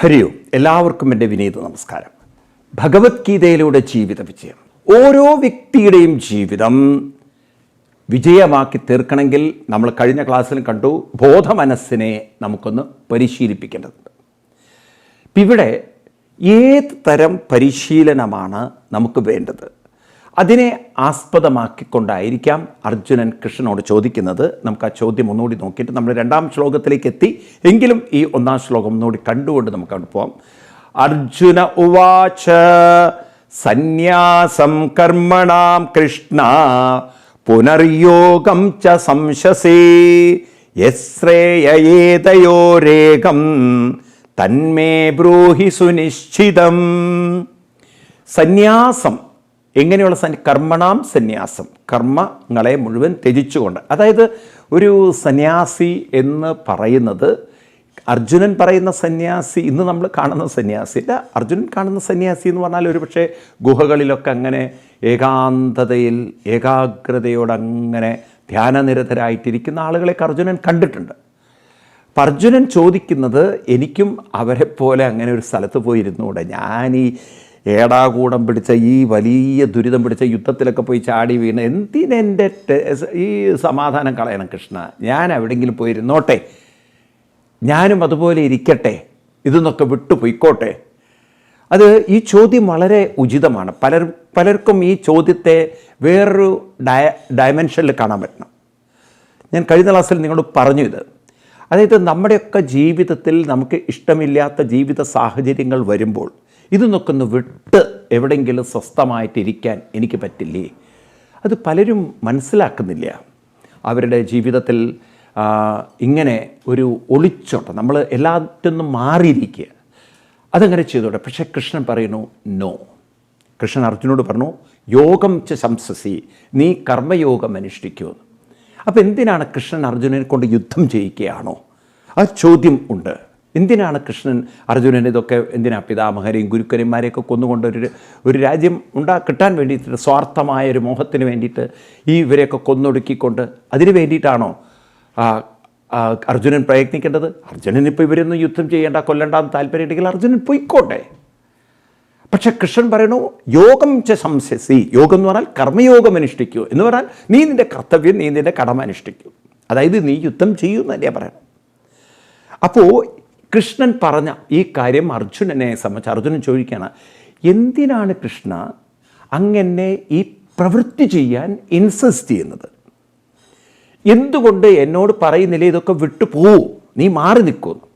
ഹരിയോ എല്ലാവർക്കും എന്റെ വിനീത നമസ്കാരം. ഭഗവത്ഗീതയിലൂടെ ജീവിത വിജയം. ഓരോ വ്യക്തിയുടെയും ജീവിതം വിജയമാക്കി തീർക്കണമെങ്കിൽ നമ്മൾ കഴിഞ്ഞ ക്ലാസ്സിൽ കണ്ടു ബോധമനസ്സിനെ നമുക്കൊന്ന് പരിശീലിപ്പിക്കേണ്ടതുണ്ട്. ഇപ്പം ഇവിടെ ഏത് തരം പരിശീലനമാണ് നമുക്ക് വേണ്ടത്? അതിനെ ആസ്പദമാക്കിക്കൊണ്ടായിരിക്കാം അർജുനൻ കൃഷ്ണനോട് ചോദിക്കുന്നത്. നമുക്ക് ആ ചോദ്യം ഒന്നുകൂടി നോക്കിയിട്ട് നമ്മൾ രണ്ടാം ശ്ലോകത്തിലേക്ക് എത്തി എങ്കിലും ഈ ഒന്നാം ശ്ലോകം ഒന്നുകൂടി കണ്ടുകൊണ്ട് നമുക്ക് അവിടെ പോവാം. അർജുന ഉവാച സന്യാസം കർമ്മണാം കൃഷ്ണ പുനർയോഗം ച സംശസേ യശ്രേയേതയോരേകം തന്മേ ബ്രൂഹി സുനിശ്ചിതം. സന്യാസം എങ്ങനെയുള്ള കർമ്മണാം സന്യാസം. കർമ്മങ്ങളെ മുഴുവൻ ത്യജിച്ചുകൊണ്ട്. അതായത് ഒരു സന്യാസി എന്ന് പറയുന്നത് അർജുനൻ പറയുന്ന സന്യാസി ഇന്ന് നമ്മൾ കാണുന്ന സന്യാസി അല്ല. അർജുനൻ കാണുന്ന സന്യാസി എന്ന് പറഞ്ഞാൽ ഒരുപക്ഷെ ഗുഹകളിലൊക്കെ അങ്ങനെ ഏകാന്തതയിൽ ഏകാഗ്രതയോടെ അങ്ങനെ ധ്യാനനിരതരായിട്ടിരിക്കുന്ന ആളുകളെയൊക്കെ അർജുനൻ കണ്ടിട്ടുണ്ട്. അർജുനൻ ചോദിക്കുന്നത് എനിക്കും അവരെപ്പോലെ പോലെ അങ്ങനെ ഒരു സ്ഥലത്ത് പോയിരുന്നുകൂടെ? ഞാൻ ഈ ഏടാകൂടം പിടിച്ച ഈ വലിയ ദുരിതം പിടിച്ച യുദ്ധത്തിലൊക്കെ പോയി ചാടി വീണ് എന്തിനെന്റെ ഈ സമാധാനം കളയണം കൃഷ്ണ? ഞാൻ എവിടെയെങ്കിലും പോയിരുന്നോട്ടെ? ഞാനും അതുപോലെ ഇരിക്കട്ടെ? ഇതെന്നൊക്കെ വിട്ടു പൊയ്ക്കോട്ടെ? അത് ഈ ചോദ്യം വളരെ ഉചിതമാണ്. പലർ പലർക്കും ഈ ചോദ്യത്തെ വേറൊരു ഡയ ഡയമെൻഷനിൽ കാണാൻ പറ്റണം. ഞാൻ കഴിഞ്ഞ ക്ലാസ്സിൽ നിങ്ങളോട് പറഞ്ഞു ഇത്. അതായത് നമ്മുടെയൊക്കെ ജീവിതത്തിൽ നമുക്ക് ഇഷ്ടമില്ലാത്ത ജീവിത സാഹചര്യങ്ങൾ വരുമ്പോൾ ഇതൊന്നൊക്കെ ഒന്ന് വിട്ട് എവിടെയെങ്കിലും സ്വസ്ഥമായിട്ടിരിക്കാൻ എനിക്ക് പറ്റില്ലേ? അത് പലരും മനസ്സിലാക്കുന്നില്ല. അവരുടെ ജീവിതത്തിൽ ഇങ്ങനെ ഒരു ഒളിച്ചോട്ടം നമ്മൾ എല്ലാറ്റൊന്നും മാറിയിരിക്കുക. അതങ്ങനെ ചെയ്തോട്ടെ പക്ഷേ കൃഷ്ണൻ പറയുന്നു നോ. കൃഷ്ണൻ അർജുനോട് പറഞ്ഞു യോഗം ച ശംസസി നീ കർമ്മയോഗം അനുഷ്ഠിക്കുമെന്ന് അപ്പോൾ എന്തിനാണ് കൃഷ്ണൻ അർജുനനെ കൊണ്ട് യുദ്ധം ചെയ്യിക്കുകയാണോ? ആ ചോദ്യം ഉണ്ട്. എന്തിനാണ് കൃഷ്ണൻ അർജുനൻ ഇതൊക്കെ എന്തിനാ പിതാമഹരെയും ഗുരുക്കന്മാരെയൊക്കെ കൊന്നുകൊണ്ട് ഒരു ഒരു രാജ്യം ഉണ്ടാ കിട്ടാൻ വേണ്ടിയിട്ട് സ്വാർത്ഥമായ ഒരു മോഹത്തിന് വേണ്ടിയിട്ട് ഈ ഇവരെയൊക്കെ കൊന്നൊടുക്കിക്കൊണ്ട് അതിന് വേണ്ടിയിട്ടാണോ അർജുനൻ പ്രയത്നിക്കേണ്ടത്? അർജുനൻ ഇപ്പോൾ ഇവരൊന്നും യുദ്ധം ചെയ്യേണ്ട കൊല്ലണ്ടെന്ന് താല്പര്യമുണ്ടെങ്കിൽ അർജുനൻ പൊയ്ക്കോട്ടെ. പക്ഷേ കൃഷ്ണൻ പറയണു യോഗം ച സംശസി യോഗം എന്ന് പറഞ്ഞാൽ കർമ്മയോഗം അനുഷ്ഠിക്കൂ. എന്ന് പറഞ്ഞാൽ നീ നിന്റെ കർത്തവ്യം നീ നിന്റെ കടമ അനുഷ്ഠിക്കൂ. അതായത് നീ യുദ്ധം ചെയ്യൂ എന്നല്ലേ പറയണം അപ്പോൾ കൃഷ്ണൻ പറഞ്ഞ ഈ കാര്യം അർജുനനെ സംബന്ധിച്ച് അർജുനൻ ചോദിക്കുകയാണ് എന്തിനാണ് കൃഷ്ണ അങ്ങനെ ഈ പ്രവൃത്തി ചെയ്യാൻ ഇൻസിസ്റ്റ് ചെയ്യുന്നത്? എന്തുകൊണ്ട് എന്നോട് പറയുന്നില്ല? ഇതൊക്കെ വിട്ടു പോവൂ. നീ മാറി നിൽക്കുമെന്ന്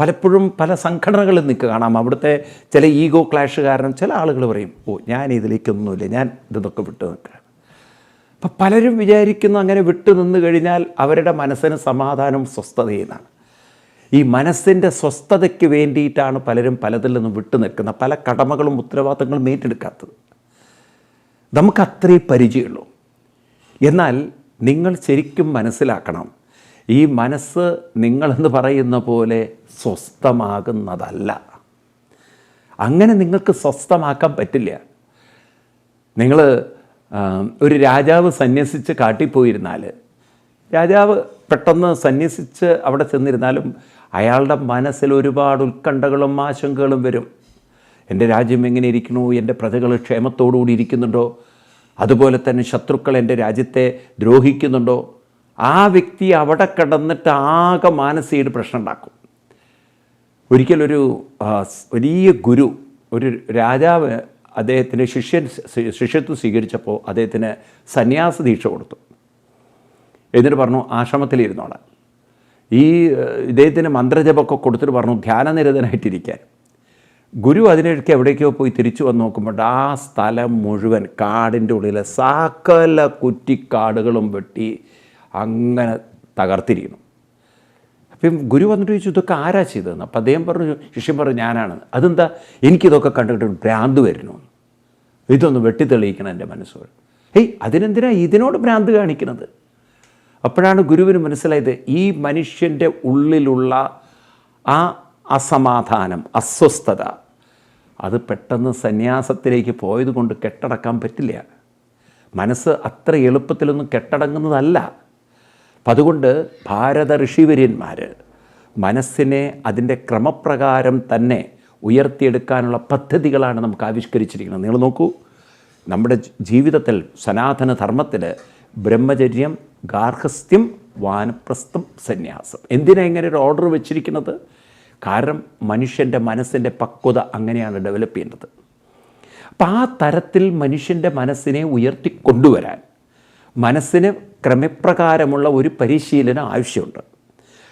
പലപ്പോഴും പല സംഘടനകളിൽ നിൽക്കുക കാണാം. അവിടുത്തെ ചില ഈഗോ ക്ലാഷ് കാരണം ചില ആളുകൾ പറയും ഓ ഞാൻ ഇതിലേക്കൊന്നുമില്ല. ഞാൻ ഇതൊക്കെ വിട്ടു നിൽക്കുകയാണ്. അപ്പം പലരും വിചാരിക്കുന്നു അങ്ങനെ വിട്ടു നിന്ന് കഴിഞ്ഞാൽ അവരുടെ മനസ്സിന് സമാധാനം സ്വസ്ഥതയെന്നാണ് ഈ മനസ്സിന്റെ സ്വസ്ഥതയ്ക്ക് വേണ്ടിയിട്ടാണ് പലരും പലതിൽ നിന്നും വിട്ടു നിൽക്കുന്ന പല കടമകളും ഉത്തരവാദിത്തങ്ങളും ഏറ്റെടുക്കാത്തത് നമുക്ക് അത്രയും പരിചയമുള്ളൂ. എന്നാൽ നിങ്ങൾ ശരിക്കും മനസ്സിലാക്കണം ഈ മനസ്സ് നിങ്ങളെന്ന് പറയുന്ന പോലെ സ്വസ്ഥമാകുന്നതല്ല. അങ്ങനെ നിങ്ങൾക്ക് സ്വസ്ഥമാക്കാൻ പറ്റില്ല. നിങ്ങൾ ഒരു രാജാവ് സന്യസിച്ച് കാട്ടിപ്പോയിരുന്നാൽ രാജാവ് പെട്ടെന്ന് സന്യസിച്ച് അവിടെ ചെന്നിരുന്നാലും അയാളുടെ മനസ്സിൽ ഒരുപാട് ഉത്കണ്ഠകളും ആശങ്കകളും വരും. എന്റെ രാജ്യം എങ്ങനെ ഇരിക്കുന്നു? എന്റെ പ്രജകൾ ക്ഷേമത്തോടുകൂടി ഇരിക്കുന്നുണ്ടോ? അതുപോലെ തന്നെ ശത്രുക്കൾ എന്റെ രാജ്യത്തെ ദ്രോഹിക്കുന്നുണ്ടോ? ആ വ്യക്തി അവിടെ കിടന്നിട്ട് ആകെ മാനസിക പ്രശ്നം ഉണ്ടാക്കും. ഒരിക്കലൊരു വലിയ ഗുരു ഒരു രാജാവ് അദ്ദേഹത്തിന് ശിഷ്യൻ ശിഷ്യത്വം സ്വീകരിച്ചപ്പോൾ അദ്ദേഹത്തിന് സന്യാസ ദീക്ഷ കൊടുത്തു. എന്നിട്ട് പറഞ്ഞു ആശ്രമത്തിലിരുന്നോളാം ഈ ഇദ്ദേഹത്തിന് മന്ത്രജപമൊക്കെ കൊടുത്തിട്ട് പറഞ്ഞു ധ്യാനനിരതനായിട്ടിരിക്കാൻ. ഗുരു അതിനിടയ്ക്ക് എവിടേക്കോ പോയി തിരിച്ചു വന്ന് നോക്കുമ്പോൾ ആ സ്ഥലം മുഴുവൻ കാടിന്റെ ഉള്ളിലെ സകല കുറ്റിക്കാടുകളും വെട്ടി അങ്ങനെ തകർത്തിരിക്കുന്നു. അപ്പം ഗുരു വന്നിട്ട് ചോദിച്ചു ഇതൊക്കെ ആരാ ചെയ്തതെന്ന്? അപ്പം അദ്ദേഹം പറഞ്ഞു ശിഷ്യൻ പറഞ്ഞു ഞാനാണ് അതെന്താ? എനിക്കിതൊക്കെ കണ്ടിട്ട് ഭ്രാന്ത് വരുന്നു ഇതൊന്ന് വെട്ടിത്തെളിയിക്കണം എന്റെ മനസ്സോട് ഏയ് അതിനെന്തിനാ ഇതിനോട് ഭ്രാന്ത് കാണിക്കുന്നത് അപ്പോഴാണ് ഗുരുവിന് മനസ്സിലായത് ഈ മനുഷ്യന്റെ ഉള്ളിലുള്ള ആ അസമാധാനം അസ്വസ്ഥത. അത് പെട്ടെന്ന് സന്യാസത്തിലേക്ക് പോയത് കൊണ്ട് കെട്ടടക്കാൻ പറ്റില്ല. മനസ്സ് അത്ര എളുപ്പത്തിലൊന്നും കെട്ടടങ്ങുന്നതല്ല. അപ്പം അതുകൊണ്ട് ഭാരത ഋഷിവര്യന്മാർ മനസ്സിനെ അതിന്റെ ക്രമപ്രകാരം തന്നെ ഉയർത്തിയെടുക്കാനുള്ള പദ്ധതികളാണ് നമുക്ക് ആവിഷ്കരിച്ചിരിക്കുന്നത്. നിങ്ങൾ നോക്കൂ നമ്മുടെ ജീവിതത്തിൽ സനാതന ധർമ്മത്തിൽ ബ്രഹ്മചര്യം ഗാർഹസ്ഥ്യം വാനപ്രസ്ഥം സന്യാസം. എന്തിനാ ഇങ്ങനെ ഒരു ഓർഡർ വെച്ചിരിക്കുന്നത്? കാരണം മനുഷ്യന്റെ മനസ്സിന്റെ പക്വത അങ്ങനെയാണ് ഡെവലപ്പ് ചെയ്യേണ്ടത് അപ്പം ആ തരത്തിൽ മനുഷ്യന്റെ മനസ്സിനെ ഉയർത്തിക്കൊണ്ടുവരാൻ മനസ്സിന് ക്രമപ്രകാരമുള്ള ഒരു പരിശീലനം ആവശ്യമുണ്ട്.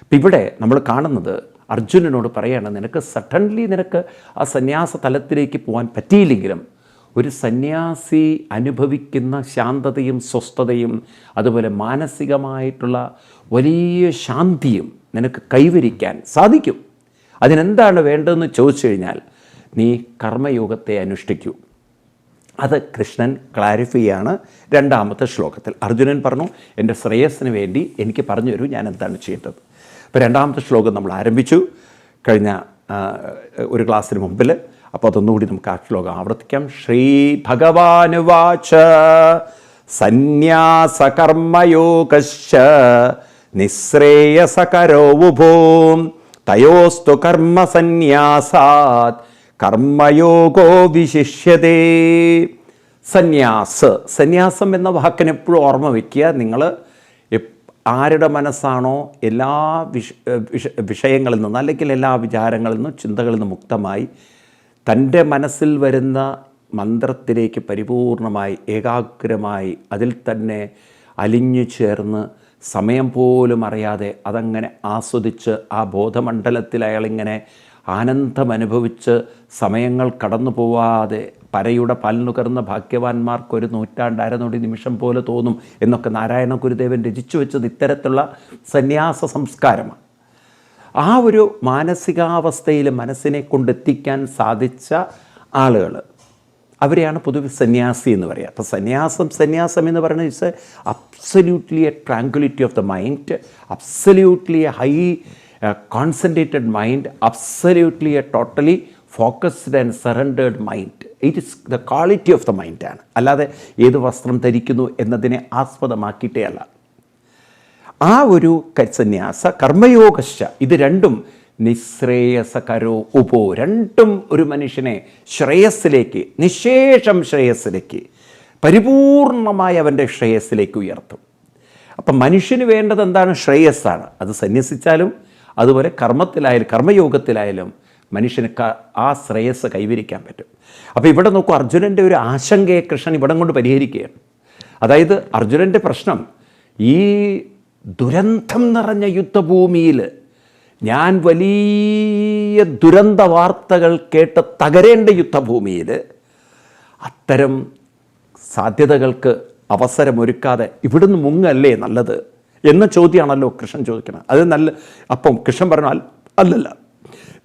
അപ്പം ഇവിടെ നമ്മൾ കാണുന്നത് അർജുനനോട് പറയുകയാണ് നിനക്ക് സഡൻലി നിനക്ക് ആ സന്യാസ തലത്തിലേക്ക് പോകാൻ പറ്റിയില്ലെങ്കിലും ഒരു സന്യാസി അനുഭവിക്കുന്ന ശാന്തതയും സ്വസ്ഥതയും അതുപോലെ മാനസികമായിട്ടുള്ള വലിയ ശാന്തിയും നിനക്ക് കൈവരിക്കാൻ സാധിക്കും. അതിനെന്താണ് വേണ്ടതെന്ന് ചോദിച്ചു കഴിഞ്ഞാൽ നീ കർമ്മയോഗത്തെ അനുഷ്ഠിക്കൂ. അത് കൃഷ്ണൻ ക്ലാരിഫൈ ആണ് രണ്ടാമത്തെ ശ്ലോകത്തിൽ. അർജുനൻ പറഞ്ഞു എന്റെ ശ്രേയസ്സിന് വേണ്ടി എനിക്ക് പറഞ്ഞു തരൂ ഞാൻ എന്താണ് ചെയ്യേണ്ടത്. അപ്പോൾ രണ്ടാമത്തെ ശ്ലോകം നമ്മൾ ആരംഭിച്ചു. കഴിഞ്ഞ ഒരു ക്ലാസ്സിന് മുമ്പിൽ അപ്പോൾ അതൊന്നുകൂടി നമുക്ക് ആ ശ്ലോകം ആവർത്തിക്കാം ശ്രീ ഭഗവാനുവാച സന്യാസകർമ്മയോഗശ്ച. നിശ്രേയസകരോ ഉഭൂം. തയോസ്തു കർമ്മസന്യാസാത്. കർമ്മയോഗോ വിശിഷ്യതേ. സന്യാസ്. സന്യാസം എന്ന വാക്കിന് എപ്പോഴും ഓർമ്മ വയ്ക്കുക നിങ്ങൾ ആരുടെ മനസ്സാണോ എല്ലാ വിഷ വിഷ വിഷയങ്ങളിൽ നിന്നും അല്ലെങ്കിൽ എല്ലാ വിചാരങ്ങളിൽ നിന്നും ചിന്തകളിൽ നിന്നും മുക്തമായി തന്റെ മനസ്സിൽ വരുന്ന മന്ത്രത്തിലേക്ക് പരിപൂർണമായി ഏകാഗ്രമായി അതിൽ തന്നെ അലിഞ്ഞു ചേർന്ന് സമയം പോലും അറിയാതെ അതങ്ങനെ ആസ്വദിച്ച് ആ ബോധമണ്ഡലത്തിൽ അയാളിങ്ങനെ ആനന്ദം അനുഭവിച്ച് സമയങ്ങൾ കടന്നു പോവാതെ പരയുടെ പൽനുകർന്ന ഭാഗ്യവാന്മാർക്ക് ഒരു നൂറ്റാണ്ടായിരുന്നോടി നിമിഷം പോലെ തോന്നും എന്നൊക്കെ നാരായണ ഗുരുദേവൻ രചിച്ചു വെച്ചത് ഇത്തരത്തിലുള്ള സന്യാസ സംസ്കാരമാണ്. ആ ഒരു മാനസികാവസ്ഥയിൽ മനസ്സിനെ കൊണ്ടെത്തിക്കാൻ സാധിച്ച ആളുകൾ അവരെയാണ് പൊതുവെ സന്യാസി എന്ന് പറയുക അപ്പോൾ സന്യാസം സന്യാസം എന്ന് പറയുന്നത് it's absolutely a tranquility of the mind absolutely a high concentrated mind absolutely a totally focused and surrendered mind it is the quality of the മൈൻഡാണ് അല്ലാതെ ഏത് വസ്ത്രം ധരിക്കുന്നു എന്നതിനെ ആസ്പദമാക്കിയിട്ടേ അല്ല. ആ ഒരു സന്യാസ കർമ്മയോഗശ്ച ഇത് രണ്ടും നിശ്രേയസകരോ ഉപോ രണ്ടും ഒരു മനുഷ്യനെ ശ്രേയസ്സിലേക്ക് നിശേഷം ശ്രേയസ്സിലേക്ക് പരിപൂർണമായി അവന്റെ ശ്രേയസ്സിലേക്ക് ഉയർത്തും. അപ്പം മനുഷ്യന് വേണ്ടത് എന്താണ്? ശ്രേയസ്സാണ്. അത് സന്യസിച്ചാലും അതുപോലെ കർമ്മത്തിലായാലും കർമ്മയോഗത്തിലായാലും മനുഷ്യന് ആ ശ്രേയസ് കൈവരിക്കാൻ പറ്റും. അപ്പോൾ ഇവിടെ നോക്കൂ അർജുനന്റെ ഒരു ആശങ്കയെ കൃഷ്ണൻ ഇവിടം കൊണ്ട് പരിഹരിക്കുകയാണ്. അതായത് അർജുനന്റെ പ്രശ്നം ഈ ദുരന്തം നിറഞ്ഞ യുദ്ധഭൂമിയിൽ ഞാൻ വലിയ ദുരന്ത വാർത്തകൾ കേട്ട് തകരേണ്ട യുദ്ധഭൂമിയിൽ അത്തരം സാധ്യതകൾക്ക് അവസരമൊരുക്കാതെ ഇവിടുന്ന് മുങ്ങല്ലേ നല്ലത് എന്ന ചോദ്യമാണല്ലോ കൃഷ്ണൻ ചോദിക്കുന്നത്. അത് നല്ല അപ്പം കൃഷ്ണൻ പറഞ്ഞു അല്ലല്ല.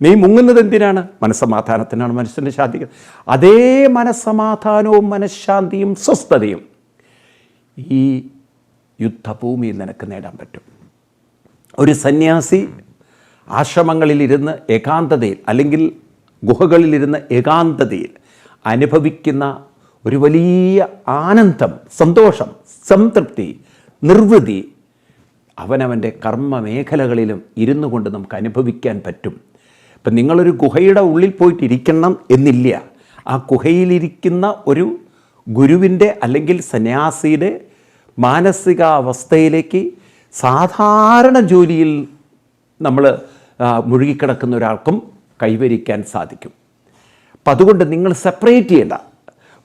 നീ മുങ്ങുന്നത് എന്തിനാണ്? മനസ്സമാധാനത്തിനാണ് മനസ്സിന്റെ ശാന്തി അതേ മനസ്സമാധാനവും മനഃശാന്തിയും സ്വസ്ഥതയും ഈ യുദ്ധഭൂമിയിൽ നിനക്ക് നേടാൻ പറ്റും. ഒരു സന്യാസി ആശ്രമങ്ങളിലിരുന്ന് ഏകാന്തതയിൽ അല്ലെങ്കിൽ ഗുഹകളിലിരുന്ന് ഏകാന്തതയിൽ അനുഭവിക്കുന്ന ഒരു വലിയ ആനന്ദം സന്തോഷം സംതൃപ്തി നിർവൃതി അവനവന്റെ കർമ്മ മേഖലകളിലും ഇരുന്നു കൊണ്ട് നമുക്ക് അനുഭവിക്കാൻ പറ്റും. ഇപ്പം നിങ്ങളൊരു ഗുഹയുടെ ഉള്ളിൽ പോയിട്ടിരിക്കണം എന്നില്ല. ആ ഗുഹയിലിരിക്കുന്ന ഒരു ഗുരുവിന്റെ അല്ലെങ്കിൽ സന്യാസിയുടെ മാനസികാവസ്ഥയിലേക്ക് സാധാരണ ജോലിയിൽ നമ്മൾ മുഴുകിക്കിടക്കുന്ന ഒരാൾക്കും കൈവരിക്കാൻ സാധിക്കും. അപ്പം അതുകൊണ്ട് നിങ്ങൾ സെപ്പറേറ്റ് ചെയ്യേണ്ട.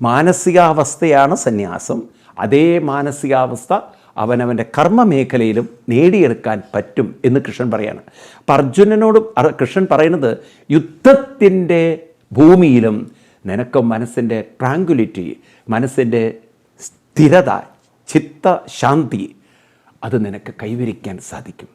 മാനസികാവസ്ഥയാണ് സന്യാസം. അതേ മാനസികാവസ്ഥ അവനവന്റെ കർമ്മ മേഖലയിലും നേടിയെടുക്കാൻ പറ്റും എന്ന് കൃഷ്ണൻ പറയാണ്. അപ്പം അർജുനനോട് കൃഷ്ണൻ പറയുന്നത് യുദ്ധത്തിന്റെ ഭൂമിയിലും നിനക്ക് മനസ്സിന്റെ ട്രാങ്കുലിറ്റി മനസ്സിന്റെ സ്ഥിരത ചിത്ത ശാന്തി അത് നിനക്ക് കൈവരിക്കാൻ സാധിക്കും.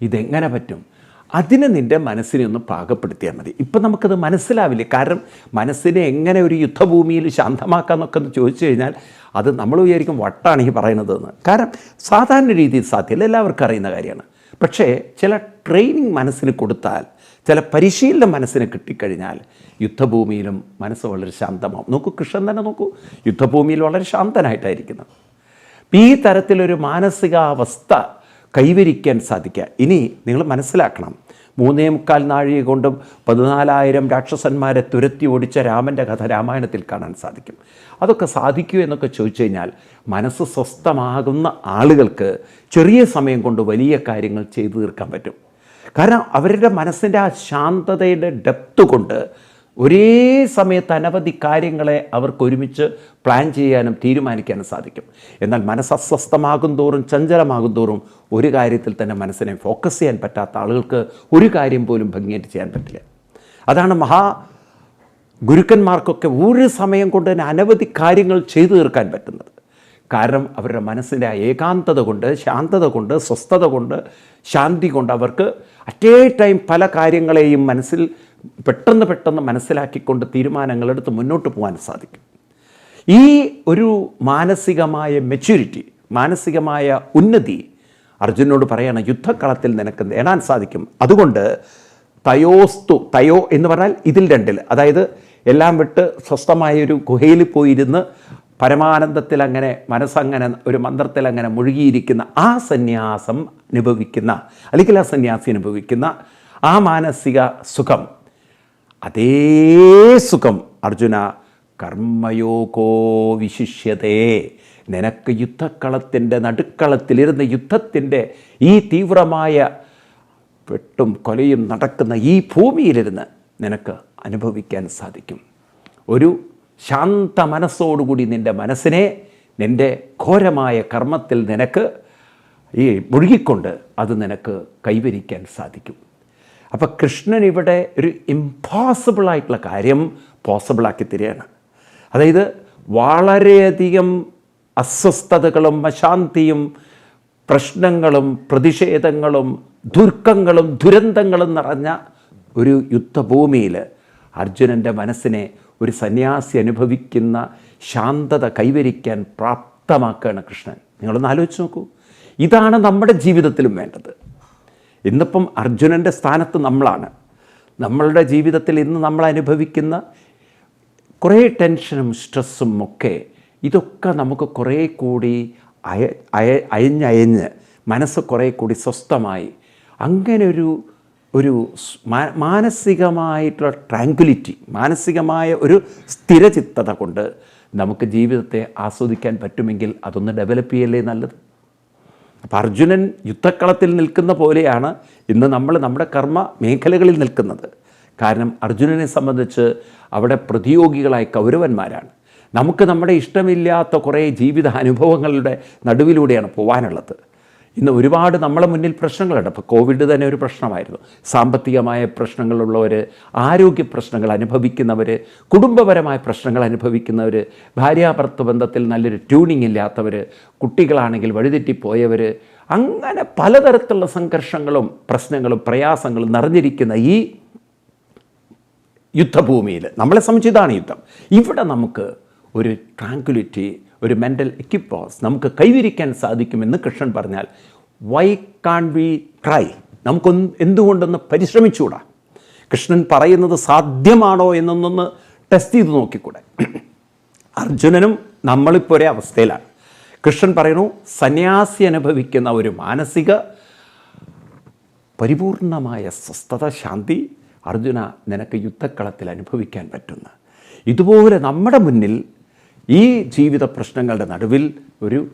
ഇതെങ്ങനെ പറ്റും? അതിനെ നിന്റെ മനസ്സിനെ ഒന്ന് പാകപ്പെടുത്തിയാൽ മതി. ഇപ്പം നമുക്കത് മനസ്സിലാവില്ല? കാരണം മനസ്സിനെ എങ്ങനെ ഒരു യുദ്ധഭൂമിയിൽ ശാന്തമാക്കാമെന്നൊക്കെ ഒന്ന് ചോദിച്ചു കഴിഞ്ഞാൽ അത് നമ്മൾ വിചാരിക്കും വട്ടാണ് ഈ പറയുന്നതെന്ന്. കാരണം സാധാരണ രീതിയിൽ സാധ്യമല്ല എല്ലാവർക്കും അറിയുന്ന കാര്യമാണ്. പക്ഷേ ചില ട്രെയിനിങ് മനസ്സിന് കൊടുത്താൽ ചില പരിശീലനം മനസ്സിന് കിട്ടിക്കഴിഞ്ഞാൽ യുദ്ധഭൂമിയിലും മനസ്സ് വളരെ ശാന്തമാവും. നോക്കൂ കൃഷ്ണൻ തന്നെ നോക്കൂ. യുദ്ധഭൂമിയിൽ വളരെ ശാന്തനായിട്ടായിരിക്കുന്നത് അപ്പം ഈ തരത്തിലൊരു മാനസികാവസ്ഥ കൈവരിക്കാൻ സാധിക്കുക. ഇനി നിങ്ങൾ മനസ്സിലാക്കണം. മൂന്നേ മുക്കാൽ നാഴിക കൊണ്ടും പതിനാലായിരം രാക്ഷസന്മാരെ തുരത്തി ഓടിച്ച രാമന്റെ കഥ രാമായണത്തിൽ കാണാൻ സാധിക്കും. അതൊക്കെ സാധിക്കൂ എന്നൊക്കെ ചോദിച്ചു കഴിഞ്ഞാൽ മനസ്സ് സ്വസ്ഥമാകുന്ന ആളുകൾക്ക് ചെറിയ സമയം കൊണ്ട് വലിയ കാര്യങ്ങൾ ചെയ്തു തീർക്കാൻ പറ്റും. കാരണം അവരുടെ മനസ്സിന്റെ ആ ശാന്തതയുടെ ഡെപ്ത് കൊണ്ട് ഒരേ സമയത്ത് അനവധി കാര്യങ്ങളെ അവർക്ക് ഒരുമിച്ച് പ്ലാൻ ചെയ്യാനും തീരുമാനിക്കാനും സാധിക്കും. എന്നാൽ മനസ്സ് അസ്വസ്ഥമാകും തോറും ചഞ്ചലമാകും തോറും ഒരു കാര്യത്തിൽ തന്നെ മനസ്സിനെ ഫോക്കസ് ചെയ്യാൻ പറ്റാത്ത ആളുകൾക്ക് ഒരു കാര്യം പോലും ഭംഗിയായിട്ട് ചെയ്യാൻ പറ്റില്ല. അതാണ് മഹാ ഗുരുക്കന്മാർക്കൊക്കെ ഒരു സമയം കൊണ്ട് തന്നെ അനവധി കാര്യങ്ങൾ ചെയ്തു തീർക്കാൻ പറ്റുന്നത്. കാരണം അവരുടെ മനസ്സിന്റെ ഏകാന്തത കൊണ്ട് ശാന്തത കൊണ്ട് സ്വസ്ഥത കൊണ്ട് ശാന്തി കൊണ്ട് അവർക്ക് അറ്റേ ടൈം പല കാര്യങ്ങളെയും മനസ്സിൽ പെട്ടെന്ന് പെട്ടെന്ന് മനസ്സിലാക്കിക്കൊണ്ട് തീരുമാനങ്ങളെടുത്ത് മുന്നോട്ട് പോകാൻ സാധിക്കും. ഈ ഒരു മാനസികമായ മെച്യൂരിറ്റി മാനസികമായ ഉന്നതി അർജുനോട് പറയാണ് യുദ്ധക്കളത്തിൽ നിനക്ക് നേടാൻ സാധിക്കും. അതുകൊണ്ട് തയോസ്തു തയോ എന്ന് പറഞ്ഞാൽ ഇതിൽ രണ്ടിൽ. അതായത് എല്ലാം വിട്ട് സ്വസ്ഥമായൊരു ഗുഹയിൽ പോയിരുന്ന് പരമാനന്ദത്തിൽ അങ്ങനെ മനസ്സങ്ങനെ ഒരു മന്ത്രത്തിൽ അങ്ങനെ മുഴുകിയിരിക്കുന്ന ആ സന്യാസം അനുഭവിക്കുന്ന അല്ലെങ്കിൽ ആ സന്യാസി അനുഭവിക്കുന്ന ആ മാനസിക സുഖം അതേ സുഖം. അർജുന കർമ്മയോഗോ വിശിഷ്യതേ. നിനക്ക് യുദ്ധക്കളത്തിന്റെ നടുക്കളത്തിലിരുന്ന് യുദ്ധത്തിന്റെ ഈ തീവ്രമായ വെട്ടും കൊലയും നടക്കുന്ന ഈ ഭൂമിയിലിരുന്ന് നിനക്ക് അനുഭവിക്കാൻ സാധിക്കും. ഒരു ശാന്ത മനസ്സോടുകൂടി നിന്റെ മനസ്സിനെ നിന്റെ ഘോരമായ കർമ്മത്തിൽ നിനക്ക് ഈ മുഴുകിക്കൊണ്ട് അത് നിനക്ക് കൈവരിക്കാൻ സാധിക്കും. അപ്പോൾ കൃഷ്ണൻ ഇവിടെ ഒരു ഇമ്പോസിബിളായിട്ടുള്ള കാര്യം പോസിബിളാക്കി തരികയാണ്. അതായത് വളരെയധികം അസ്വസ്ഥതകളും അശാന്തിയും പ്രശ്നങ്ങളും പ്രതിഷേധങ്ങളും ദുർക്കങ്ങളും ദുരന്തങ്ങളും നിറഞ്ഞ ഒരു യുദ്ധഭൂമിയിൽ അർജുനന്റെ മനസ്സിനെ ഒരു സന്യാസി അനുഭവിക്കുന്ന ശാന്തത കൈവരിക്കാൻ പ്രാപ്തമാക്കുകയാണ് കൃഷ്ണൻ. നിങ്ങളൊന്ന് ആലോചിച്ച് നോക്കൂ. ഇതാണ് നമ്മുടെ ജീവിതത്തിലും വേണ്ടത്. ഇന്നിപ്പം അർജുനന്റെ സ്ഥാനത്ത് നമ്മളാണ്. നമ്മളുടെ ജീവിതത്തിൽ ഇന്ന് നമ്മൾ അനുഭവിക്കുന്ന കുറേ ടെൻഷനും സ്ട്രെസ്സും ഒക്കെ ഇതൊക്കെ നമുക്ക് കുറേ കൂടി അയ അയ അയഞ്ഞയഞ്ഞ് മനസ്സ് കുറേ കൂടി സ്വസ്ഥമായി. അങ്ങനെ ഒരു ഒരു മാനസികമായിട്ടുള്ള ട്രാങ്കുലിറ്റി മാനസികമായ ഒരു സ്ഥിരചിത്തത കൊണ്ട് നമുക്ക് ജീവിതത്തെ ആസ്വദിക്കാൻ പറ്റുമെങ്കിൽ അതൊന്ന് ഡെവലപ്പ് ചെയ്യല്ലേ നല്ലത്? അപ്പം അർജുനൻ യുദ്ധക്കളത്തിൽ നിൽക്കുന്ന പോലെയാണ് ഇന്ന് നമ്മൾ നമ്മുടെ കർമ്മ മേഖലകളിൽ നിൽക്കുന്നത്. കാരണം അർജുനനെ സംബന്ധിച്ച് അവിടെ പ്രതിയോഗികളായ കൗരവന്മാരാണ്. നമുക്ക് നമ്മുടെ ഇഷ്ടമില്ലാത്ത കുറേ ജീവിത അനുഭവങ്ങളുടെ നടുവിലൂടെയാണ് പോകാനുള്ളത് ഇന്ന് ഒരുപാട് നമ്മളെ മുന്നിൽ പ്രശ്നങ്ങളുണ്ട്. അപ്പോൾ കോവിഡ് തന്നെ ഒരു പ്രശ്നമായിരുന്നു. സാമ്പത്തികമായ പ്രശ്നങ്ങളുള്ളവർ ആരോഗ്യ പ്രശ്നങ്ങൾ അനുഭവിക്കുന്നവർ കുടുംബപരമായ പ്രശ്നങ്ങൾ അനുഭവിക്കുന്നവർ ഭാര്യാഭർത്ത ബന്ധത്തിൽ നല്ലൊരു ട്യൂണിംഗ് ഇല്ലാത്തവർ കുട്ടികളാണെങ്കിൽ വഴിതെറ്റിപ്പോയവർ അങ്ങനെ പലതരത്തിലുള്ള സംഘർഷങ്ങളും പ്രശ്നങ്ങളും പ്രയാസങ്ങളും നിറഞ്ഞിരിക്കുന്ന ഈ യുദ്ധഭൂമിയിൽ നമ്മളെ സംബന്ധിച്ച് യുദ്ധം. ഇവിടെ നമുക്ക് ഒരു ട്രാങ്കുലിറ്റി ഒരു മെന്റൽ എക്യുപ്പോസ് നമുക്ക് കൈവരിക്കാൻ സാധിക്കുമെന്ന് കൃഷ്ണൻ പറഞ്ഞാൽ വൈ കാൺ വി ട്രൈ നമുക്കൊന്ന് എന്തുകൊണ്ടൊന്ന് പരിശ്രമിച്ചുകൂടാ? കൃഷ്ണൻ പറയുന്നത് സാധ്യമാണോ എന്നൊന്നൊന്ന് ടെസ്റ്റ് ചെയ്ത് നോക്കിക്കൂടെ? അർജുനനും നമ്മളിപ്പോൾ ഒരേ അവസ്ഥയിലാണ്. കൃഷ്ണൻ പറയുന്നു സന്യാസി അനുഭവിക്കുന്ന ഒരു മാനസിക പരിപൂർണമായ സ്വസ്ഥത ശാന്തി അർജുന നിനക്ക് യുദ്ധക്കളത്തിൽ അനുഭവിക്കാൻ പറ്റുന്ന. ഇതുപോലെ നമ്മുടെ മുന്നിൽ ഈ ജീവിത പ്രശ്നങ്ങളുടെ നടുവിൽ ഒരു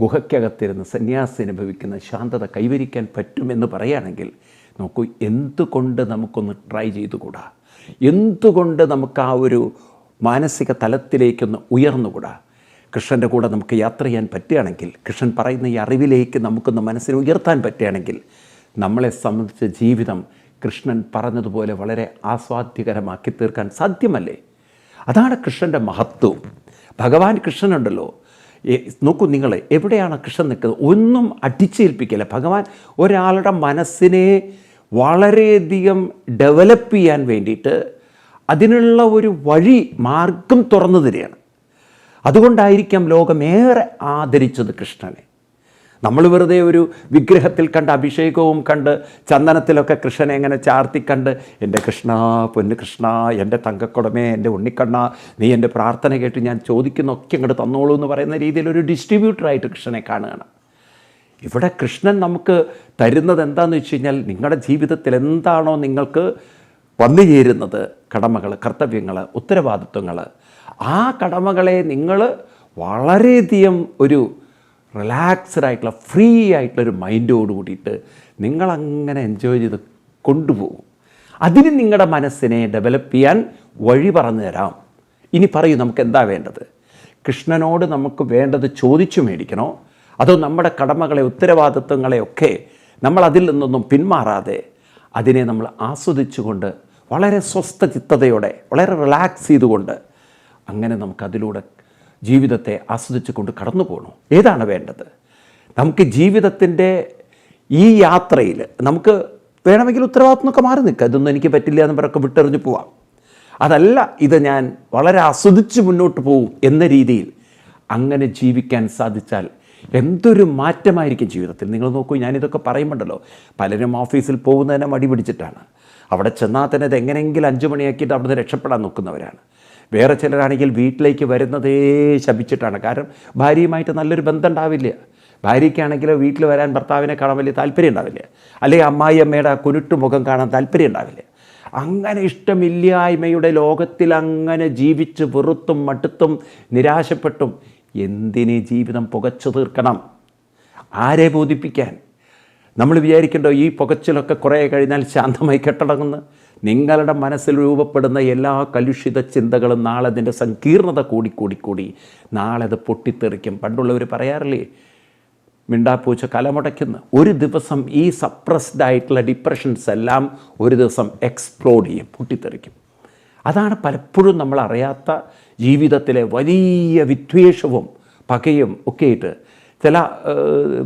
ഗുഹയ്ക്കകത്തിരുന്ന് സന്യാസി അനുഭവിക്കുന്ന ശാന്തത കൈവരിക്കാൻ പറ്റുമെന്ന് പറയുകയാണെങ്കിൽ നോക്കൂ എന്തുകൊണ്ട് നമുക്കൊന്ന് ട്രൈ ചെയ്തുകൂടാ? എന്തുകൊണ്ട് നമുക്ക് ആ ഒരു മാനസിക തലത്തിലേക്കൊന്ന് ഉയർന്നുകൂടാ? കൃഷ്ണന്റെ കൂടെ നമുക്ക് യാത്ര ചെയ്യാൻ പറ്റുകയാണെങ്കിൽ കൃഷ്ണൻ പറയുന്ന ഈ അറിവിലേക്ക് നമുക്കൊന്ന് മനസ്സിനെ ഉയർത്താൻ പറ്റുകയാണെങ്കിൽ നമ്മളെ സംബന്ധിച്ച ജീവിതം കൃഷ്ണൻ പറഞ്ഞതുപോലെ വളരെ ആസ്വാദ്യകരമാക്കി തീർക്കാൻ സാധ്യമല്ലേ? അതാണ് കൃഷ്ണന്റെ മഹത്വം. ഭഗവാൻ കൃഷ്ണനുണ്ടല്ലോ. നോക്കൂ നിങ്ങൾ എവിടെയാണ് കൃഷ്ണൻ നിൽക്കുന്നത്? ഒന്നും അടിച്ചേൽപ്പിക്കില്ല. ഭഗവാൻ ഒരാളുടെ മനസ്സിനെ വളരെയധികം ഡെവലപ്പ് ചെയ്യാൻ വേണ്ടിയിട്ട് അതിനുള്ള ഒരു വഴി മാർഗം തുറന്നു തരികയാണ്. അതുകൊണ്ടായിരിക്കാം ഏറെ ആദരിച്ചത് കൃഷ്ണനെ. നമ്മൾ വെറുതെ ഒരു വിഗ്രഹത്തിൽ കണ്ട് അഭിഷേകവും കണ്ട് ചന്ദനത്തിലൊക്കെ കൃഷ്ണനെ എങ്ങനെ ചാർത്തി കണ്ട് എന്റെ കൃഷ്ണ പൊന്ന് കൃഷ്ണ എന്റെ തങ്കക്കുടമേ എന്റെ ഉണ്ണിക്കണ്ണ നീ എന്റെ പ്രാർത്ഥന കേട്ട് ഞാൻ ചോദിക്കുന്ന ഒക്കെ ഇങ്ങോട്ട് തന്നോളൂ എന്ന് പറയുന്ന രീതിയിൽ ഒരു ഡിസ്ട്രിബ്യൂട്ടറായിട്ട് കൃഷ്ണനെ കാണുകയാണ്. ഇവിടെ കൃഷ്ണൻ നമുക്ക് തരുന്നത് എന്താണെന്ന് വെച്ച് കഴിഞ്ഞാൽ നിങ്ങളുടെ ജീവിതത്തിൽ എന്താണോ നിങ്ങൾക്ക് വന്നു ചേരുന്നത് കടമകൾ കർത്തവ്യങ്ങൾ ഉത്തരവാദിത്വങ്ങൾ ആ കടമകളെ നിങ്ങൾ വളരെയധികം ഒരു റിലാക്സ്ഡ് ആയിട്ടുള്ള ഫ്രീ ആയിട്ടുള്ളൊരു മൈൻഡോട് കൂടിയിട്ട് നിങ്ങളങ്ങനെ എൻജോയ് ചെയ്ത് കൊണ്ടുപോകും. അതിന് നിങ്ങളുടെ മനസ്സിനെ ഡെവലപ്പ് ചെയ്യാൻ വഴി പറഞ്ഞു തരാം. ഇനി പറയൂ നമുക്ക് എന്താ വേണ്ടത്? കൃഷ്ണനോട് നമുക്ക് വേണ്ടത് ചോദിച്ചു മേടിക്കണോ? അതോ നമ്മുടെ കടമകളെ ഉത്തരവാദിത്വങ്ങളെ ഒക്കെ നമ്മൾ അതിൽ നിന്നൊന്നും പിന്മാറാതെ അതിനെ നമ്മൾ ആസ്വദിച്ചുകൊണ്ട് വളരെ സ്വസ്ഥ ചിത്തതയോടെ വളരെ റിലാക്സ് ചെയ്തുകൊണ്ട് അങ്ങനെ നമുക്കതിലൂടെ ജീവിതത്തെ ആസ്വദിച്ചു കൊണ്ട് കടന്നു പോകണു ഏതാണ് വേണ്ടത്? നമുക്ക് ജീവിതത്തിന്റെ ഈ യാത്രയിൽ നമുക്ക് വേണമെങ്കിൽ ഉത്തരവാദിത്തമൊക്കെ മാറി നിൽക്കുക ഇതൊന്നും എനിക്ക് പറ്റില്ല എന്ന് പറയൊക്കെ വിട്ടെറിഞ്ഞ് പോവാം. അതല്ല ഇത് ഞാൻ വളരെ ആസ്വദിച്ച് മുന്നോട്ട് പോവും എന്ന രീതിയിൽ അങ്ങനെ ജീവിക്കാൻ സാധിച്ചാൽ എന്തൊരു മാറ്റമായിരിക്കും ജീവിതത്തിൽ? നിങ്ങൾ നോക്കൂ ഞാനിതൊക്കെ പറയുമ്പോണ്ടല്ലോ പലരും ഓഫീസിൽ പോകുന്നതിനെ മടി പിടിച്ചിട്ടാണ്. അവിടെ ചെന്നാൽ തന്നെ ഇത് എങ്ങനെയെങ്കിലും അഞ്ച് മണിയാക്കിയിട്ട് അവിടുന്ന് രക്ഷപ്പെടാൻ നോക്കുന്നവരാണ്. വേറെ ചിലരാണെങ്കിൽ വീട്ടിലേക്ക് വരുന്നതേ ശപിച്ചിട്ടാണ്. കാരണം ഭാര്യയുമായിട്ട് നല്ലൊരു ബന്ധം ഉണ്ടാവില്ല ഭാര്യയ്ക്കാണെങ്കിൽ വീട്ടിൽ വരാൻ ഭർത്താവിനെ കാണാൻ വലിയ താല്പര്യം ഉണ്ടാവില്ല അല്ലെങ്കിൽ അമ്മായി അമ്മയുടെ ആ കുരുട്ടു മുഖം കാണാൻ താല്പര്യം ഉണ്ടാവില്ല അങ്ങനെ ഇഷ്ടമില്ലായ്മയുടെ ലോകത്തിൽ അങ്ങനെ ജീവിച്ച് വെറുത്തും മട്ടുത്തും നിരാശപ്പെട്ടും എന്തിനെ ജീവിതം പുകച്ചു തീർക്കണം? ആരെ ബോധിപ്പിക്കാൻ? നമ്മൾ വിചാരിക്കേണ്ടോ ഈ പുകച്ചിലൊക്കെ കുറേ കഴിഞ്ഞാൽ ശാന്തമായി കെട്ടടങ്ങുന്നു? നിങ്ങളുടെ മനസ്സിൽ രൂപപ്പെടുന്ന എല്ലാ കലുഷിത ചിന്തകളും നാളെ അതിന്റെ സങ്കീർണത കൂടി കൂടി കൂടി നാളെ അത് പൊട്ടിത്തെറിക്കും. പണ്ടുള്ളവർ പറയാറില്ലേ മിണ്ടാപ്പൂച്ച കലമുടയ്ക്കുന്നു. ഒരു ദിവസം ഈ സപ്രസ്ഡ് ആയിട്ടുള്ള ഡിപ്രഷൻസ് എല്ലാം ഒരു ദിവസം എക്സ്പ്ലോഡ് ചെയ്യും പൊട്ടിത്തെറിക്കും. അതാണ് പലപ്പോഴും നമ്മൾ അറിയാത്ത ജീവിതത്തിലെ വലിയ വിദ്വേഷവും പകയും ഒക്കെ ആയിട്ട് ചില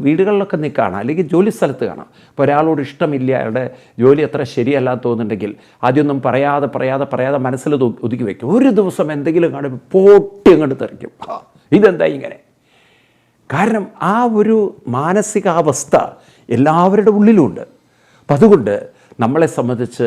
വീടുകളിലൊക്കെ നീ കാണാം. അല്ലെങ്കിൽ ജോലി സ്ഥലത്ത് കാണാം. ഇപ്പോൾ ഒരാളോട് ഇഷ്ടമില്ല അയാളുടെ ജോലി അത്ര ശരിയല്ല തോന്നുന്നുണ്ടെങ്കിൽ ആദ്യമൊന്നും പറയാതെ പറയാതെ പറയാതെ മനസ്സിൽ ഒതുക്കി വയ്ക്കും ഒരു ദിവസം എന്തെങ്കിലും കാണുമ്പോൾ പൊട്ടി അങ്ങോട്ട് തെറിക്കും. ഇതെന്താ ഇങ്ങനെ? കാരണം ആ ഒരു മാനസികാവസ്ഥ എല്ലാവരുടെ ഉള്ളിലുമുണ്ട് അപ്പം അതുകൊണ്ട് നമ്മളെ സംബന്ധിച്ച്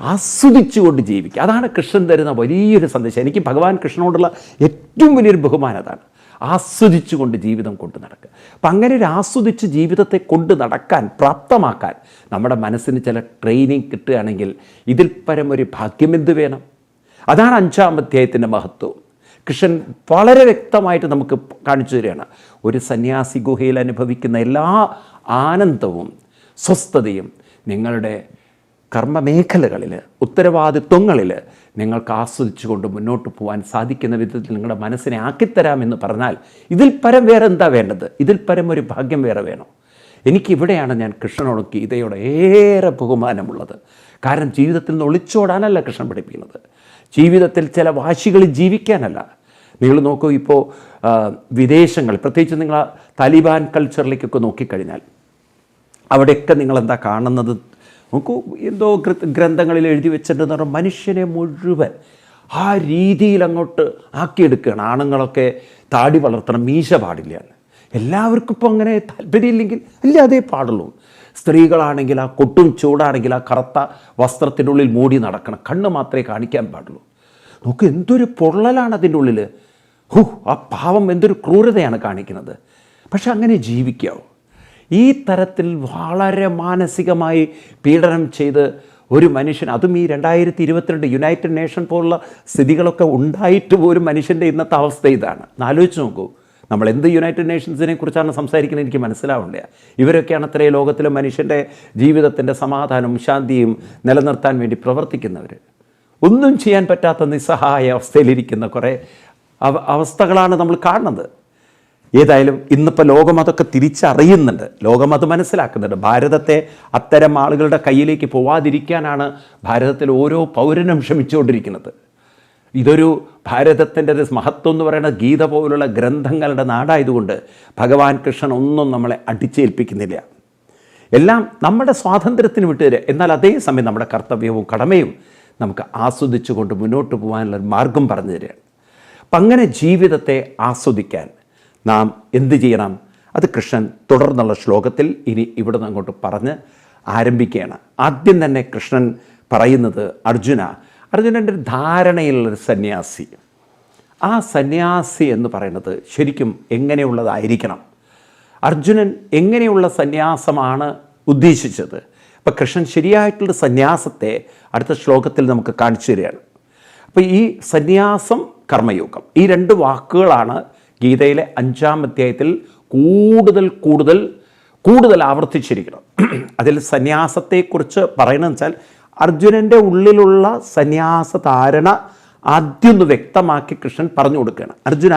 ആസ്വദിച്ചുകൊണ്ട് ജീവിക്കുക. അതാണ് കൃഷ്ണൻ തരുന്ന വലിയൊരു സന്ദേശം. എനിക്ക് ഭഗവാൻ കൃഷ്ണനോടുള്ള ഏറ്റവും വലിയൊരു ബഹുമാനം അതാണ്. ആസ്വദിച്ചുകൊണ്ട് ജീവിതം കൊണ്ട് നടക്കുക. അപ്പം അങ്ങനെ ഒരു ആസ്വദിച്ച് ജീവിതത്തെ കൊണ്ട് നടക്കാൻ പ്രാപ്തമാക്കാൻ നമ്മുടെ മനസ്സിന് ചില ട്രെയിനിങ് കിട്ടുകയാണെങ്കിൽ ഇതിൽ പരം ഒരു ഭാഗ്യമെന്ത് വേണം? അതാണ് അഞ്ചാം അധ്യായത്തിന്റെ മഹത്വം. കൃഷ്ണൻ വളരെ വ്യക്തമായിട്ട് നമുക്ക് കാണിച്ചു തരികയാണ്. ഒരു സന്യാസി ഗുഹയിൽ അനുഭവിക്കുന്ന എല്ലാ ആനന്ദവും സ്വസ്ഥതയും നിങ്ങളുടെ കർമ്മമേഖലകളിൽ ഉത്തരവാദിത്വങ്ങളിൽ നിങ്ങൾക്ക് ആസ്വദിച്ചുകൊണ്ട് മുന്നോട്ട് പോകാൻ സാധിക്കുന്ന വിധത്തിൽ നിങ്ങളുടെ മനസ്സിനെ ആക്കിത്തരാമെന്ന് പറഞ്ഞാൽ ഇതിൽ പരം വേറെ എന്താ വേണ്ടത്? ഇതിൽ പരം ഒരു ഭാഗ്യം വേറെ വേണം. എനിക്കിവിടെയാണ് ഞാൻ കൃഷ്ണനോട് ഗീതയോട് ഏറെ ബഹുമാനമുള്ളത്. കാരണം ജീവിതത്തിൽ നിന്ന് ഒളിച്ചോടാനല്ല കൃഷ്ണൻ പഠിപ്പിക്കുന്നത്. ജീവിതത്തിൽ ചില വാശികളിൽ ജീവിക്കാനല്ല. നിങ്ങൾ നോക്കൂ ഇപ്പോൾ വിദേശങ്ങൾ പ്രത്യേകിച്ച് നിങ്ങൾ താലിബാൻ കൾച്ചറിലേക്കൊക്കെ നോക്കിക്കഴിഞ്ഞാൽ അവിടെയൊക്കെ നിങ്ങളെന്താ കാണുന്നത്? നോക്കൂ എന്തോ ഗ്രന്ഥ- ഗ്രന്ഥങ്ങളിൽ എഴുതി വെച്ചിട്ടുണ്ടെന്ന് പറഞ്ഞാൽ മനുഷ്യനെ മുഴുവൻ ആ രീതിയിൽ അങ്ങോട്ട് ആക്കിയെടുക്കുകയാണ്. ആണുങ്ങളൊക്കെ താടി വളർത്തണം മീശ പാടില്ല എല്ലാവർക്കും ഇപ്പോൾ അങ്ങനെ താല്പര്യമില്ലെങ്കിൽ അല്ല അതേ പാടുള്ളൂ. സ്ത്രീകളാണെങ്കിൽ ആ കൊട്ടും ചൂടാണെങ്കിൽ ആ കറുത്ത വസ്ത്രത്തിനുള്ളിൽ മൂടി നടക്കണം. കണ്ണ് മാത്രമേ കാണിക്കാൻ പാടുള്ളൂ. നോക്ക് എന്തൊരു പൊള്ളലാണ് അതിന്റെ ഉള്ളിൽ ഹു ആ പാവം എന്തൊരു ക്രൂരതയാണ് കാണിക്കുന്നത്. പക്ഷെ അങ്ങനെ ജീവിക്കാവോ. ഈ തരത്തിൽ വളരെ മാനസികമായി പീഡനം ചെയ്ത് ഒരു മനുഷ്യൻ അതും ഈ രണ്ടായിരത്തി ഇരുപത്തിരണ്ട് യുണൈറ്റഡ് നേഷൻ പോലുള്ള സ്ഥിതികളൊക്കെ ഉണ്ടായിട്ട് പോലും മനുഷ്യന്റെ ഇന്നത്തെ അവസ്ഥ ഇതാണ്. ആലോചിച്ച് നോക്കൂ നമ്മൾ എന്ത് യുണൈറ്റഡ് നേഷൻസിനെ കുറിച്ചാണ് സംസാരിക്കുന്നത് എനിക്ക് മനസ്സിലാവില്ല ഇവരൊക്കെയാണ് അത്രേ ലോകത്തിലെ മനുഷ്യന്റെ ജീവിതത്തിന്റെ സമാധാനവും ശാന്തിയും നിലനിർത്താൻ വേണ്ടി പ്രവർത്തിക്കുന്നവർ ഒന്നും ചെയ്യാൻ പറ്റാത്ത നിസ്സഹായ അവസ്ഥയിലിരിക്കുന്ന കുറേ അവ അവസ്ഥകളാണ് നമ്മൾ കാണുന്നത്. ഏതായാലും ഇന്നിപ്പോൾ ലോകം അതൊക്കെ തിരിച്ചറിയുന്നുണ്ട്. ലോകം അത് മനസ്സിലാക്കുന്നുണ്ട്. ഭാരതത്തെ അത്തരം ആളുകളുടെ കയ്യിലേക്ക് പോവാതിരിക്കാനാണ് ഭാരതത്തിൽ ഓരോ പൗരനും ശ്രമിച്ചുകൊണ്ടിരിക്കുന്നത്. ഇതൊരു ഭാരതത്തിന്റെ ഒരു മഹത്വം എന്ന് പറയുന്ന ഗീത പോലുള്ള ഗ്രന്ഥങ്ങളുടെ നാടായതുകൊണ്ട് ഭഗവാൻ കൃഷ്ണൻ ഒന്നും നമ്മളെ അടിച്ചേൽപ്പിക്കുന്നില്ല. എല്ലാം നമ്മുടെ സ്വാതന്ത്ര്യത്തിന് വിട്ടുതരിക എന്നാൽ അതേസമയം നമ്മുടെ കർത്തവ്യവും കടമയും നമുക്ക് ആസ്വദിച്ചുകൊണ്ട് മുന്നോട്ട് പോകാനുള്ള ഒരു മാർഗം പറഞ്ഞു തരികയാണ്. അപ്പം അങ്ങനെ ജീവിതത്തെ ആസ്വദിക്കാൻ നാം എന്ത് ചെയ്യണം? അത് കൃഷ്ണൻ തുടർന്നുള്ള ശ്ലോകത്തിൽ ഇനി ഇവിടെ നിന്ന് അങ്ങോട്ട് പറഞ്ഞ് ആരംഭിക്കുകയാണ്. ആദ്യം തന്നെ കൃഷ്ണൻ പറയുന്നത് അർജുന അർജുനന്റെ ഒരു ധാരണയിലുള്ളൊരു സന്യാസി. ആ സന്യാസി എന്ന് പറയുന്നത് ശരിക്കും എങ്ങനെയുള്ളതായിരിക്കണം? അർജുനൻ എങ്ങനെയുള്ള സന്യാസമാണ് ഉദ്ദേശിച്ചത്? അപ്പോൾ കൃഷ്ണൻ ശരിയായിട്ടുള്ള സന്യാസത്തെ അടുത്ത ശ്ലോകത്തിൽ നമുക്ക് കാണിച്ചു തരികയാണ്. അപ്പോൾ ഈ സന്യാസം കർമ്മയോഗം ഈ രണ്ട് വാക്കുകളാണ് ഗീതയിലെ അഞ്ചാം അധ്യായത്തിൽ കൂടുതൽ കൂടുതൽ കൂടുതൽ ആവർത്തിച്ചിരിക്കണം. അതിൽ സന്യാസത്തെക്കുറിച്ച് പറയണമെന്ന് വെച്ചാൽ അർജുനന്റെ ഉള്ളിലുള്ള സന്യാസ ധാരണ ആദ്യം ഒന്ന് വ്യക്തമാക്കി കൃഷ്ണൻ പറഞ്ഞു കൊടുക്കുകയാണ്. അർജുന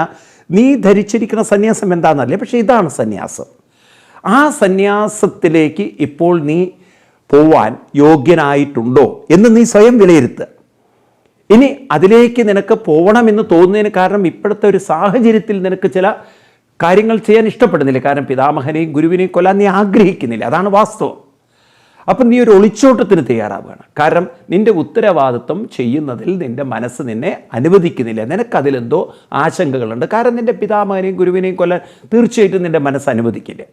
നീ ധരിച്ചിരിക്കുന്ന സന്യാസം എന്താണെന്നല്ലേ പക്ഷേ ഇതാണ് സന്യാസം. ആ സന്യാസത്തിലേക്ക് ഇപ്പോൾ നീ പോവാൻ യോഗ്യനായിട്ടുണ്ടോ എന്ന് നീ സ്വയം വിലയിരുത്തുക ഇനി അതിലേക്ക് നിനക്ക് പോകണമെന്ന് തോന്നുന്നതിന് കാരണം ഇപ്പോഴത്തെ ഒരു സാഹചര്യത്തിൽ നിനക്ക് ചില കാര്യങ്ങൾ ചെയ്യാൻ ഇഷ്ടപ്പെടുന്നില്ല. കാരണം പിതാമഹനെയും ഗുരുവിനെയും കൊല്ലാൻ നീ ആഗ്രഹിക്കുന്നില്ല. അതാണ് വാസ്തവം. അപ്പം നീ ഒരു ഒളിച്ചോട്ടത്തിന് തയ്യാറാവുകയാണ്. കാരണം നിന്റെ ഉത്തരവാദിത്വം ചെയ്യുന്നതിൽ നിന്റെ മനസ്സ് നിന്നെ അനുവദിക്കുന്നില്ല. നിനക്കതിലെന്തോ ആശങ്കകളുണ്ട്. കാരണം നിന്റെ പിതാമഹനെയും ഗുരുവിനെയും കൊല്ലാൻ തീർച്ചയായിട്ടും നിന്റെ മനസ്സ് അനുവദിക്കില്ല.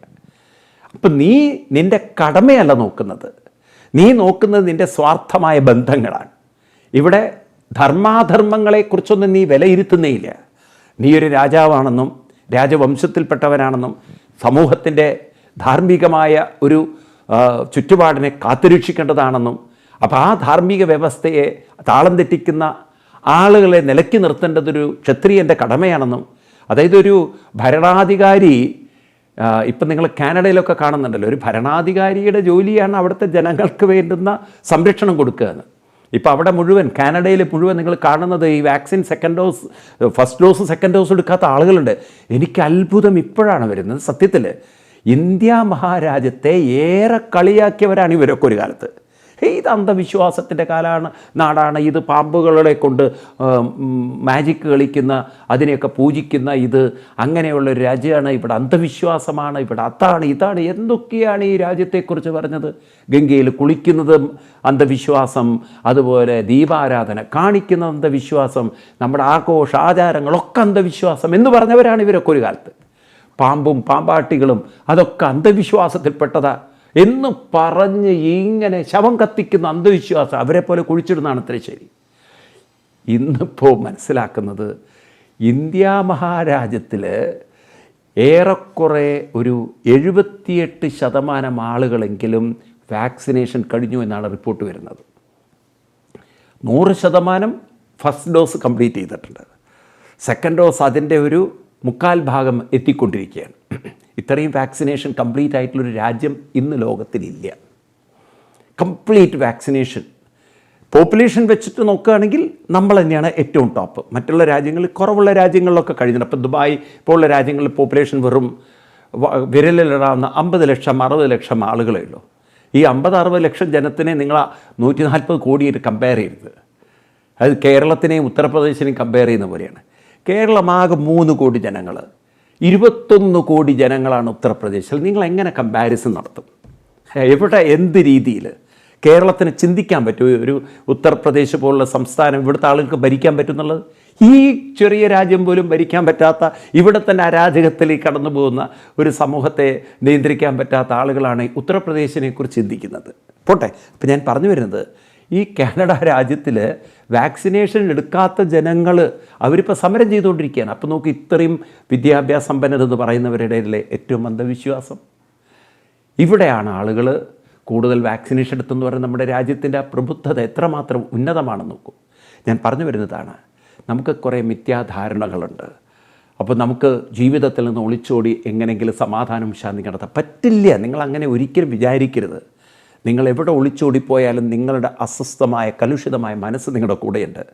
അപ്പം നീ നിന്റെ കടമയല്ല നോക്കുന്നത്. നീ നോക്കുന്നത് നിന്റെ സ്വാർത്ഥമായ ബന്ധങ്ങളാണ്. ഇവിടെ ധർമാധർമ്മങ്ങളെക്കുറിച്ചൊന്നും നീ വിലയിരുത്തുന്നേയില്ല. നീ ഒരു രാജാവാണെന്നും രാജവംശത്തിൽപ്പെട്ടവനാണെന്നും സമൂഹത്തിന്റെ ധാർമ്മികമായ ഒരു ചുറ്റുപാടിനെ കാത്തുരക്ഷിക്കേണ്ടതാണെന്നും അപ്പോൾ ആ ധാർമ്മിക വ്യവസ്ഥയെ താളം തെറ്റിക്കുന്ന ആളുകളെ നിലക്കി നിർത്തേണ്ടതൊരു ക്ഷത്രിയന്റെ കടമയാണെന്നും അതായത് ഒരു ഭരണാധികാരി ഇപ്പം നിങ്ങൾ കാനഡയിലൊക്കെ കാണുന്നുണ്ടല്ലോ ഒരു ഭരണാധികാരിയുടെ ജോലിയാണ് അവിടുത്തെ ജനങ്ങൾക്ക് വേണ്ടുന്ന സംരക്ഷണം കൊടുക്കുക എന്ന്. ഇപ്പോൾ അവിടെ മുഴുവൻ കാനഡയിൽ മുഴുവൻ നിങ്ങൾ കാണുന്നത് ഈ vaccine second dose first dose second dose എടുക്കാത്ത ആളുകളുണ്ട്. എനിക്ക് അത്ഭുതം ഇപ്പോഴാണ് വരുന്നത്. സത്യത്തിൽ ഇന്ത്യ മഹാരാജ്യത്തെ ഏറെ കളിയാക്കിയവരാണ് ഇവരൊക്കെ ഒരു കാലത്ത്. ഇത് അന്ധവിശ്വാസത്തിന്റെ കാലാണ് നാടാണ് ഇത്? പാമ്പുകളെ കൊണ്ട് മാജിക്ക് കളിക്കുന്ന അതിനെയൊക്കെ പൂജിക്കുന്ന ഇത് അങ്ങനെയുള്ള ഒരു രാജ്യമാണ് ഇവിടെ. അന്ധവിശ്വാസമാണ് ഇവിടെ. അതാണ് ഇതാണ് എന്തൊക്കെയാണ് ഈ രാജ്യത്തെക്കുറിച്ച് പറഞ്ഞത്? ഗംഗയിൽ കുളിക്കുന്നത് അന്ധവിശ്വാസം അതുപോലെ ദീപാരാധന കാണിക്കുന്ന അന്ധവിശ്വാസം നമ്മുടെ ആഘോഷ ആചാരങ്ങളൊക്കെ അന്ധവിശ്വാസം എന്ന് പറഞ്ഞവരാണ് ഇവരൊക്കെ ഒരു കാലത്ത്. പാമ്പും പാമ്പാട്ടികളും അതൊക്കെ അന്ധവിശ്വാസത്തിൽപ്പെട്ടതാ. എന്ന് പറഞ്ഞ് ഇങ്ങനെ ശവം കത്തിക്കുന്ന അന്ധവിശ്വാസം അവരെ പോലെ കുഴിച്ചിടുന്നതാണ് അത്ര ശരി. ഇന്നിപ്പോൾ മനസ്സിലാക്കുന്നത് ഇന്ത്യ മഹാരാജ്യത്തിൽ ഏറെക്കുറെ ഒരു എഴുപത്തിയെട്ട് ശതമാനം ആളുകളെങ്കിലും വാക്സിനേഷൻ കഴിഞ്ഞു എന്നാണ് റിപ്പോർട്ട് വരുന്നത്. നൂറ് ശതമാനം ഫസ്റ്റ് ഡോസ് കംപ്ലീറ്റ് ചെയ്തിട്ടുണ്ട്. സെക്കൻഡ് ഡോസ് അതിന്റെ ഒരു മുക്കാൽ ഭാഗം എത്തിക്കൊണ്ടിരിക്കുകയാണ്. ഇത്രയും വാക്സിനേഷൻ കംപ്ലീറ്റ് ആയിട്ടുള്ളൊരു രാജ്യം ഇന്ന് ലോകത്തിലില്ല. Complete vaccination. പോപ്പുലേഷൻ വെച്ചിട്ട് നോക്കുകയാണെങ്കിൽ നമ്മൾ തന്നെയാണ് ഏറ്റവും ടോപ്പ്. മറ്റുള്ള രാജ്യങ്ങളിൽ കുറവുള്ള രാജ്യങ്ങളിലൊക്കെ കഴിഞ്ഞിട്ടുണ്ട്. അപ്പോൾ ദുബായ് പോലുള്ള രാജ്യങ്ങളിൽ പോപ്പുലേഷൻ വെറും വിരലിലിടാവുന്ന അമ്പത് ലക്ഷം അറുപത് ലക്ഷം ആളുകളേ ഉള്ളൂ. ഈ അമ്പത് അറുപത് ലക്ഷം ജനത്തിനെ നിങ്ങൾ നൂറ്റി നാൽപ്പത് കോടിയായിട്ട് കമ്പയർ ചെയ്യരുത്. അത് കേരളത്തിനെയും ഉത്തർപ്രദേശിനെയും കമ്പയർ ചെയ്യുന്ന പോലെയാണ്. കേരളമാകെ മൂന്ന് കോടി ജനങ്ങൾ ഇരുപത്തൊന്ന് കോടി ജനങ്ങളാണ് ഉത്തർപ്രദേശിൽ. നിങ്ങൾ എങ്ങനെ കമ്പാരിസൺ നടത്തും? എവിടെ എന്ത് രീതിയിൽ കേരളത്തിന് ചിന്തിക്കാൻ പറ്റും ഒരു ഉത്തർപ്രദേശ് പോലുള്ള സംസ്ഥാനം ഇവിടുത്തെ ആളുകൾക്ക് ഭരിക്കാൻ പറ്റുന്നുള്ളത്? ഈ ചെറിയ രാജ്യം പോലും ഭരിക്കാൻ പറ്റാത്ത ഇവിടെ തന്നെ അരാജകത്തിലേക്ക് കടന്നു പോകുന്ന ഒരു സമൂഹത്തെ നിയന്ത്രിക്കാൻ പറ്റാത്ത ആളുകളാണ് ഉത്തർപ്രദേശിനെ കുറിച്ച് ചിന്തിക്കുന്നത്. പോട്ടെ അപ്പം ഞാൻ പറഞ്ഞു വരുന്നത് ഈ കാനഡ രാജ്യത്തിൽ വാക്സിനേഷൻ എടുക്കാത്ത ജനങ്ങൾ അവരിപ്പോൾ സമരം ചെയ്തുകൊണ്ടിരിക്കുകയാണ്. അപ്പോൾ നോക്ക് ഇത്രയും വിദ്യാഭ്യാസ സമ്പന്നരെന്ന് പറയുന്നവരുടെ ഏറ്റവും അന്ധവിശ്വാസം. ഇവിടെയാണ് ആളുകൾ കൂടുതൽ വാക്സിനേഷൻ എടുത്തെന്ന് പറയുന്നത് നമ്മുടെ രാജ്യത്തിന്റെ ആ പ്രബുദ്ധത എത്രമാത്രം ഉന്നതമാണെന്ന് നോക്കൂ. ഞാൻ പറഞ്ഞു വരുന്നതാണ് നമുക്ക് കുറേ മിഥ്യാധാരണകളുണ്ട്. അപ്പോൾ നമുക്ക് ജീവിതത്തിൽ നിന്ന് ഒളിച്ചോടി എങ്ങനെയെങ്കിലും സമാധാനം ശാന്തി കണ്ടെത്താൻ പറ്റില്ല. നിങ്ങൾ അങ്ങനെ ഒരിക്കലും വിചാരിക്കരുത്. നിങ്ങൾ എവിടെ ഒളിച്ചോടിപ്പോയാലും നിങ്ങളുടെ അസ്വസ്ഥമായ കലുഷിതമായ മനസ്സ് നിങ്ങളുടെ കൂടെയുണ്ട്.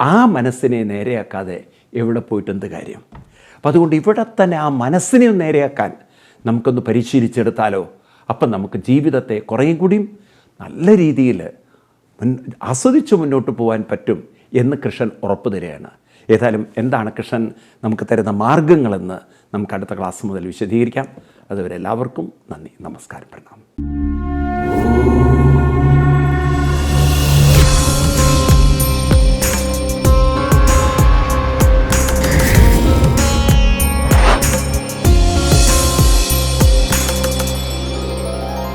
ആ മനസ്സിനെ നേരെയാക്കാതെ എവിടെ പോയിട്ട് എന്ത് കാര്യം? അപ്പം അതുകൊണ്ട് ഇവിടെ തന്നെ ആ മനസ്സിനെ നേരെയാക്കാൻ നമുക്കൊന്ന് പരിശീലിച്ചെടുത്താലോ? അപ്പം നമുക്ക് ജീവിതത്തെ കുറേ കൂടിയും നല്ല രീതിയിൽ മുൻ ആസ്വദിച്ച് മുന്നോട്ട് പോകാൻ പറ്റും എന്ന് കൃഷ്ണൻ ഉറപ്പ് തരികയാണ് ഏതായാലും എന്താണ് കൃഷ്ണൻ നമുക്ക് തരുന്ന മാർഗങ്ങളെന്ന് നമുക്ക് അടുത്ത ക്ലാസ് മുതൽ വിശദീകരിക്കാം. അതുവരെ എല്ലാവർക്കും നന്ദി നമസ്കാരം